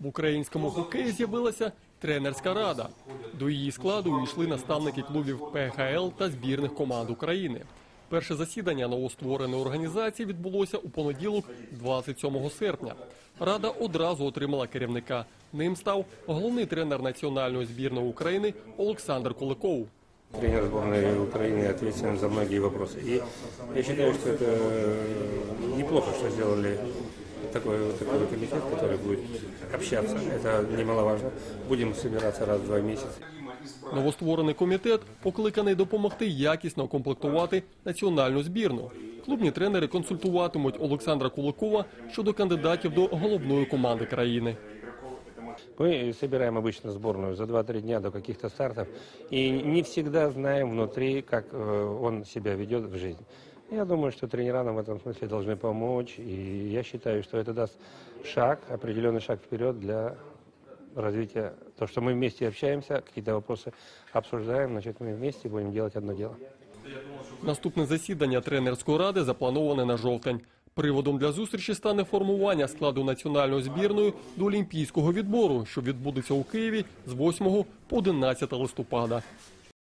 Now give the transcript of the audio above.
В українському хокеї з'явилася тренерська рада. До її складу увійшли наставники клубів ПХЛ та збірних команд України. Перше засідання новоствореної організації відбулося у понеділок, 27 серпня. Рада одразу отримала керівника. Ним став головний тренер національної збірної України Олександр Куликов. Тренер сборной Украины ответственен за многие вопросы. И я считаю, что это э, неплохо, что сделали такой, такой комитет, который будет общаться. Это немаловажно. Будем собираться раз в два месяца. Новостворений комітет покликаний допомогти якісно комплектувати національну збірну. Клубні тренери консультуватимуть Олександра Куликова щодо кандидатів до головної команди країни. Мы собираем обычно сборную за 2-3 дня до каких-то стартов и не всегда знаем внутри, как э, он себя ведет в жизни. Я думаю, что тренера нам в этом смысле должны помочь, и я считаю, что это даст шаг, определенный шаг вперед для развития. То, что мы вместе общаемся, какие-то вопросы обсуждаем, значит, мы вместе будем делать одно дело. Наступне засідання тренерської ради заплановане на жовтень. Приводом для зустрічі стане формування складу національної збірної до олімпійського відбору, що відбудеться у Києві з 8 по 11 листопада.